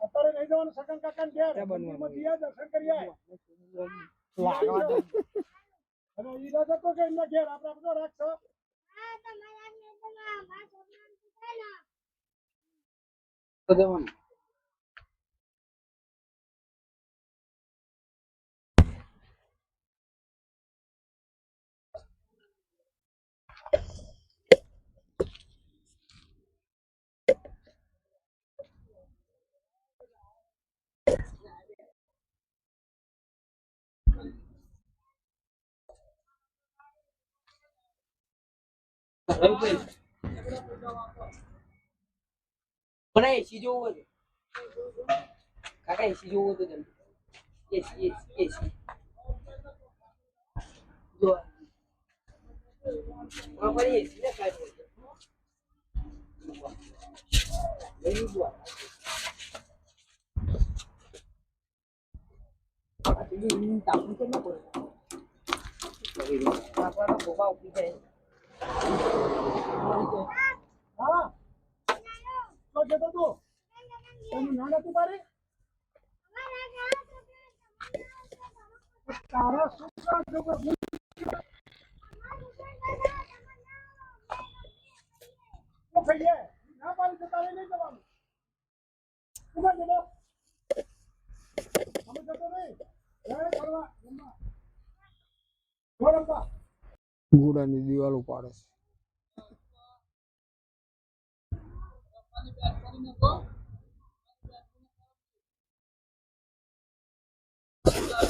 અત્યારે નહીં જવાનું સગન કાકાને ઘેર. મંદિરમાં જઈએ, દર્શન કરી. અને ઈ નતો કે એમના ઘેર આપણે બધો રાખશો એસી જોવું હતું કાકા એસી જોવું હતું તમને એસી એસી એસી જો હા પણ એસી ને કાઢ લઈ જો તારે તારા શું કામ છે કોઈ ભૂલ? શું થઈ જાય? ના પાડી તો તારે નહીં જવાનું શું કામ જતો? અમે જતો નહીં. એ કરવા, રમવા. જો દિવાલો ઉપાડે છે. Thank બધા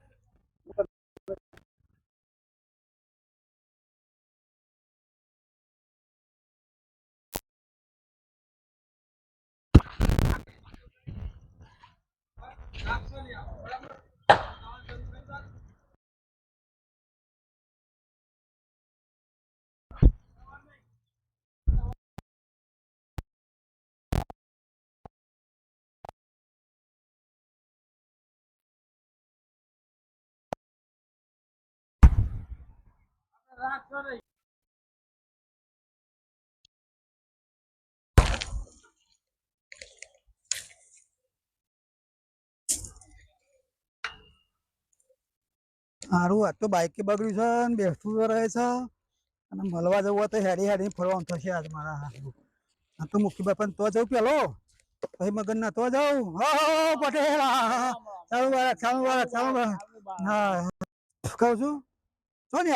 સારું આ તો બાઈકે બગડ્યું છે ને બેસતું તો રહે છે અને મળવા જવું હોય તો હેડી હેડી ફરવાનું થશે આજ મારા હાથનું આ તો મુખી બાપા તો જવું પેલો પછી મગન ના તો જાઉં હો હો, હો, પટેલ હા, હા. ચાલુ બાળક ચાલુ બાળક ચાલુ બાળક હા કહું છું તો ને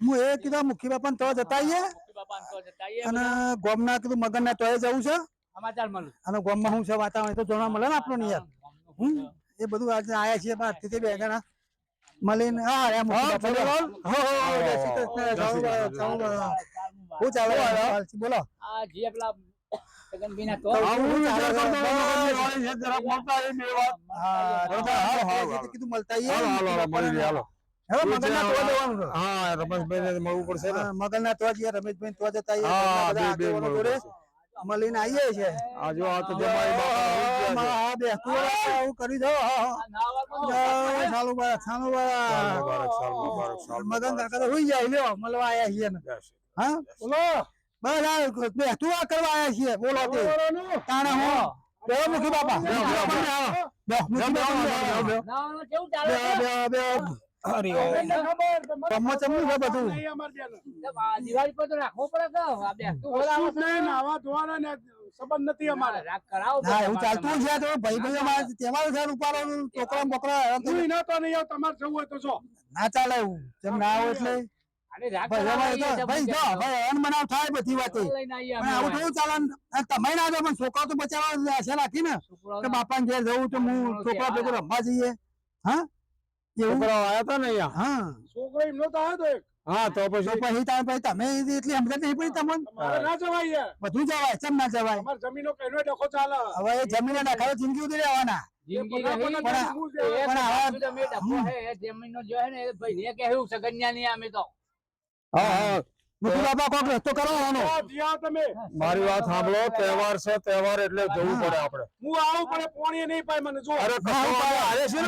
હું એ કીધું મુખી બાપા તો જતા આવીએ અને ગોમ ના કીધું મગન ના તોય જવું છે. અને ગોમમાં શું છે વાતાવરણ તો જોવા મળે ને આપણને યાર. હમ એ બધું આજે આયા છીએ થી બે જણા મળીને હા એમ હો હો હો જય શ્રી કૃષ્ણ બોલો. આ જે પેલા કીધું મળતા છે. હા રમેશભાઈ મળવું પડશે ને. હા, તો રમેશભાઈ તો જતા આવીએ. હા ઘરના બધા બે બે આગેવાનો મળવું જોડે પડશે. મળીને આવીએ છીએ. આ જો આ તો બાપા હા કરી દો સાલુ સાલ મુબારક સાલ મુબારક મગન કાકા તો હુઈ જાય લ્યો મળવા આયા છીએ હા બોલો. બસ આ બેઠું આ કરવા આવ્યા છીએ બોલો તે. તાણે હું? બેહો મુખી બાપા. ચાલે ધોવાના ને સંબંધ નથી અમારે. રાખ એવું ચાલતું છે ભાઈ ભાઈ અમારે તહેવાર છે ઉપાડવાનું છોકરા બોકરા હું ના તો નહીં આવું, તમારે જવું હોય તો જો. ના ચાલે એવું. જેમ ના આવો એટલે. અને રાખ ભાઈ અમારે તો. કરાવો ભાઈ જો ભાઈ એન બનાવ થાય બધી વાતે. લઈને આવીએ પણ આવું થોડું ચાલે ને? અને તમે ના જો પણ છોકરા તો બચાવવા આશા રાખી ને કે બાપા ઘેર જવું તો હું છોકરા ભેગું રમવા જઈએ. હા? એવું? છોકરાઓ આયા ને હા. છોકરો એમનો તો આવ્યો એક. હા તો તો પછી પછી તાર તમે એટલી સમજણ નહીં પડી તમને? ના જવાય બધું જવાય ચમ ના જવાય? અમારે જમીનો કઈનો ડખો ચાલે. હવે એ જમીને નાખાવે જિંદગી ઉધી રહેવાના. જિંદગી રહી પણ પણ હું એ યાર. પણ આવા- પણ તમે ડખો હે એ જમીનનો જો હે ને એ ભાઈને કહેવું સગન્યા નહીં અમે તો. હા હા. મુખી બાપા કોક રસ્તો કરવાનો તમે. મારી વાત સાંભળો તહેવાર છે તહેવાર એટલે જવું પડે આપણે. હું આવું પણ પોણીએ નહીં પાય મને જો. અરે આવે છે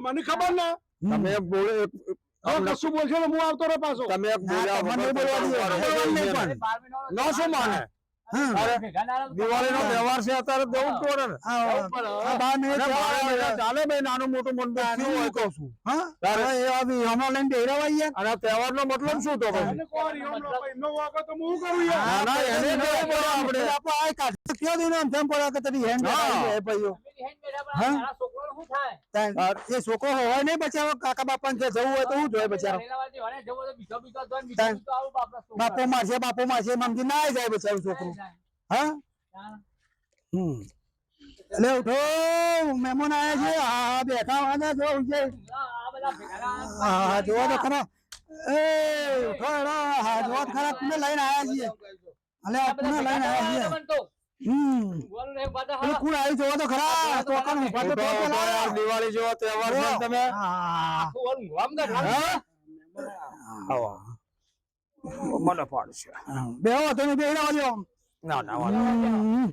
મને ખબર ના. તમે બોલે કશું બોલશે ને હું આવતો રહે પાછો. તમે ના, બોલ્યા બોલવા મહિનાનો ન શું માને? ભેગા ના તહેવાર છે અત્યારે દેવું જ પડે ને. ચાલે ભાઈ નાનું મોટું હોય કહું છું. હા? તારે- હવે એ આવી હમણાં લઈને આયા. અને તહેવાર તહેવારનો મતલબ શું તો મને નો ના ના એ છોકરો હોય નહીં બચાવો કાકા બાપા ને જવું હોય તો શું જોઈએ બચારો? રેલાવાથી વળે જવો તો બીજો બીજો દોન બીજો તાર- બીજો આવું બાપરા છોકરા. બાપો મારશે બાપો મારશે મમજી ના જાય બચારું છોકરું. હા? તાર- હમ. એટલે ઉઠો મહેમાન આયા છે. હા હા બેઠા વાના જો ઉજે. આ બધા ભેગા ના- હા હા જોવો તો ખરા. એ ઉઠો એડો હા જોવો તો ખરા તમે લઈને આયા છીએ. અલે આ આ બધા તમે લઈને ભેગા છીએ. હમ. બોલો ને એક વાત એ હા. કોણ આવી જોવો તો ખરા. ટોકન ઊભા ઊભા તો ઊભા પેલા યાર, દિવાળી જેવો તહેવાર છે તમે. હા. મને પાડશે બેહો તમે બેહી રહો છો no, no. નહીં.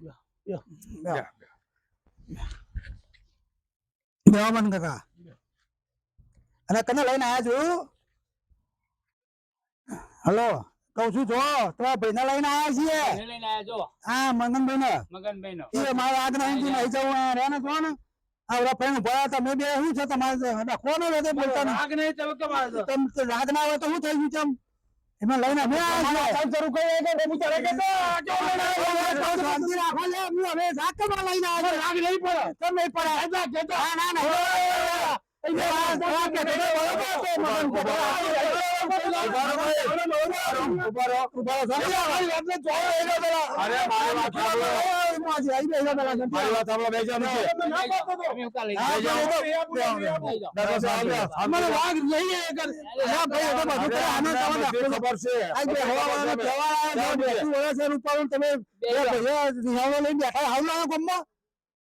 બેહો મન કાકા અને કને લઈને આયા છું હલો કહું છું જો તમારા ભાઈ ને લઈને આયા છીએ એને લઈને આયા જો હા મગનભાઈ ને મગનભાઈનો. એ મારે આગ્રહ નહીં થી નહીં જવું રે ને જો ને આ ઓલા ફ્રેન્ડ ભરા તમે બે શું છે તમારે કોને ને બોલતા રાગ નહીં તમે રાગ ના હોય તો શું થઈ ગયું ચમ એમાં લઈને અમે આયા શરૂ કરીએ કે હું ચાલે કે તો. જો શાંતિ રાખો લે હું હવે સાકમાં લઈને આવ્યો. રાગ નહીં પડે. તમે પડે એટલા કે તો ના ના રહો. ઊભા રહો.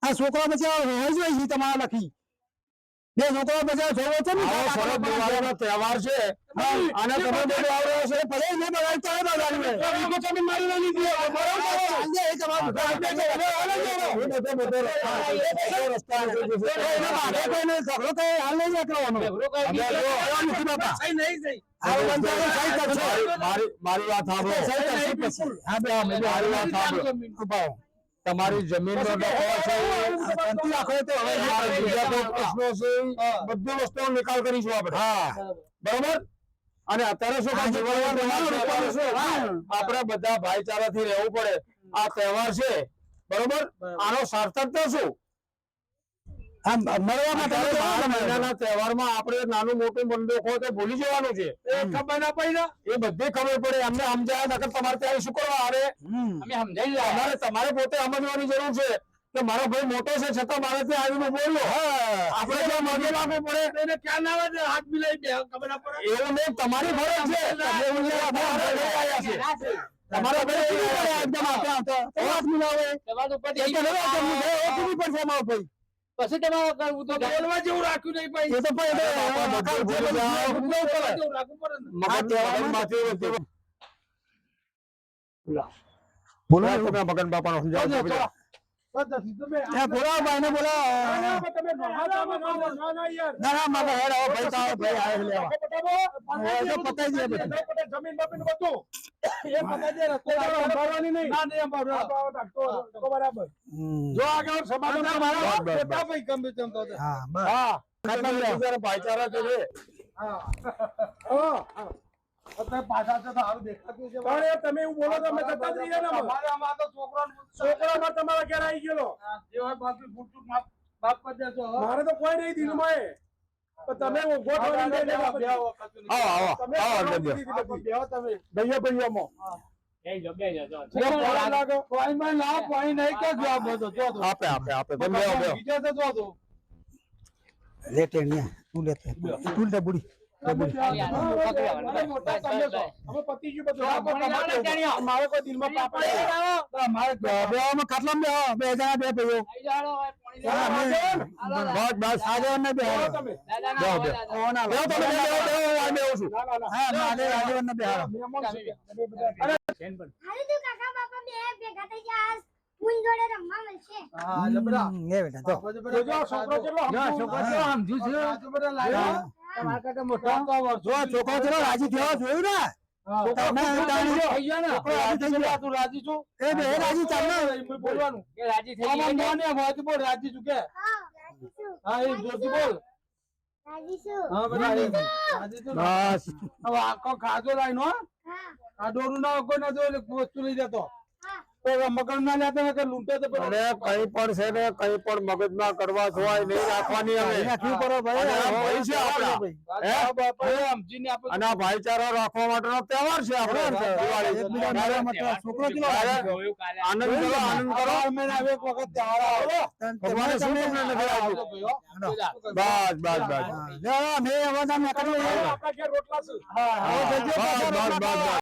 તમે છોકરા પછી તમારા લખી. બે છોકરા બચાવ જોવો છે ને સરસ દિવાળીનો તહેવાર છે અને તમે બધું આવડે છે ભલે ને બગાડ તો. તમે મારી ના લીધી હવે, સાંજે એ તમારું બધો બધો રસ્તા છે, કોઈને ઝઘડો તો હાલ નહીં નીકળવાનો. ઝઘડો કઈ બાપા. સહી નહીં સહી. મારી- મારી મારી વાત સાંભળો મારી વાત સાંભળો. તમારી જમીન નો બધી વસ્તુનો નિકાલ કરીશું આપણે. હા. બરોબર? અને અત્યારે શું આપણે બધા ભાઈચારાથી રહેવું પડે. આ તહેવાર છે. બરોબર. આનો સાર્થક તો શું? મળવા માટે મહિનાના તહેવારમાં આપણે નાનું મોટું બંદૂક તો ભૂલી જવાનું છે. એ ખબર ના પડી એ બધી ખબર પડે અમને સમજાય નકર તમારે ત્યારે શું કરવા આવે? અમે સમજાઈ રહ્યા. તમારે તમારે પોતે સમજવાની જરૂર છે કે મારો ભાઈ મોટો છે છતાં મારે ત્યાં આવીને બોલ્યો હા. આપણે જો મગે લાગવું પડે. એને ખ્યાલ ના આવે? હાથ મિલાવી દે, ખબર ના પડે? એવું નહીં તમારી ફરજ છે. એવું નહીં, આપણે આપણે લઈ આવ્યા છે. તમારો ભાઈ એકદમ મિલાવે. ઉપર પડશે અમારો ભાઈ. પછી તમારે કરવું તો બોલવા જેવું રાખ્યું નહીં ભાઈ. એ તો એ તો બાપા, ને. બોલો. મગન સમજાવો. બોલાવો ભાઈ ને ના, બોલાવો તમે ના, ના, ના, ના, યાર. ના ના મારે હેડ આવો ભાઈ તારો ભાઈ આવે લેવા એ તો પતાઈ દઈએ બધું. જમીન બમીન બધું. એ પતાઈ દે, રસ્તો નહીં. ના, નહીં ધક્કો બરાબર. જો આગળ સમાધાન બસ, ખોટા ભાઈ ગમે તેમ તો હા બસ હા, ભાઈચારા છે હા. અત્યારે પાછા છે તો સારું દેખાતું છે. પણ તમે એવું બોલો તો અમે જતા જ રહીએ ને અમે. છોકરામાં તમારા ઘેર આવી ગયેલો. મારે તો કોઈ નહીં દિલમાં એ. પણ તમે ઊભો થઈને લઈ લેવા પછી. આવો આવો તમે આવો કરવા અંદર દીધી બધી. ભાઈઓ ભાઈઓમાં. બેહી જાઓ, બેહી જાઓ, જો. જો પાણી લાગે. પાણીમાં ના, પાણી નહીં કે જવાબ બધો. જો તો. આપે આપે તમે તો જો તો. તું લેતે તું લે બુડી બે બેવામાં ખાટલામાં બેહો બે જણા બે ભાઈઓ. બસ આગળ ને બે. ભેગા થઈ ગયા. જોડે રમવા મળશે. હા, જબરા. એ બેટા જો. છોકરો કેટલો. હા. સમજુ છે. તમારા કરતા મોટા જો છોકરો ચલો રાજી થયો જોયું ને હા. તમે તાણી જો. થઈ ગયા ને? છોકરો રાજી થઈ ગયો. તું રાજી છું? એ બે રાજી ચાલ ને એમ બોલવાનું. કે રાજી થઈ આમાં ગઈ. મોને અવાજ બોલ, રાજી છું કે? હા રાજી છું હા, એ જોરથી બોલ. રાજી છું હા, બધા એ. રાજી છું ને? બસ હવે આખો ખાધો લાઈન હો. આ ડોરું ના કોઈ ના જો એટલે વસ્તુ લઈ જતો. મગર ના લેતો કે લૂંટે તો અને કઈ પણ છે ને કઈ પણ મગજમાં કરવા જોવાય નહીં રાખવાની અમે. ભાઈ. છે આપણા. અને ભાઈચારો રાખવા માટેનો તહેવાર છે આપણે. છોકરો કાલે. આનંદ કરો આનંદ કરો. આ એક વખત તહેવાર આવે. શું નથી આપ્યું? બસ બસ બસ. મેં હવે તમે રોટલા હા, બસ બસ બસ